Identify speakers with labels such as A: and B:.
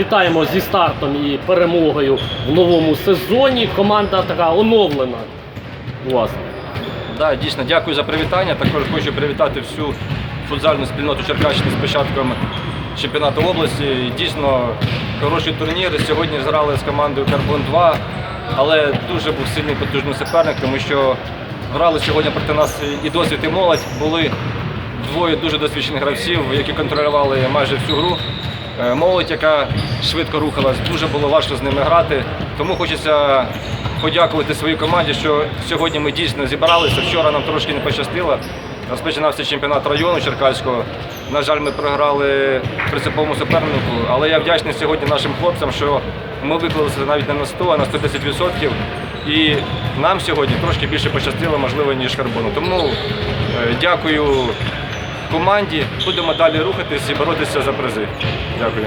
A: вітаємо зі стартом і перемогою в новому сезоні. Команда така оновлена. Власне.
B: Да, дійсно, дякую за привітання. Також хочу привітати всю футзальну спільноту Черкащини з початком чемпіонату області. Дійсно хороший турнір. Сьогодні зграли з командою Карбон 2, але дуже був сильний потужний суперник, тому що грали сьогодні проти нас і досвід, і молодь. Були двоє дуже досвідчених гравців, які контролювали майже всю гру. Е, Молодь, яка швидко рухалась, дуже було важко з ними грати. Тому хочеться подякувати своїй команді, що сьогодні ми дійсно зібралися. Вчора нам трошки не пощастило. Розпочинався чемпіонат району Черкаського. На жаль, ми програли принциповому супернику, але я вдячний сьогодні нашим хлопцям, що ми виклалися навіть не на 100, а на 110%. І нам сьогодні трошки більше пощастило, можливо, ніж Карбону. Тому е, дякую команді. Будемо далі рухатись і боротися за призи. Дякую.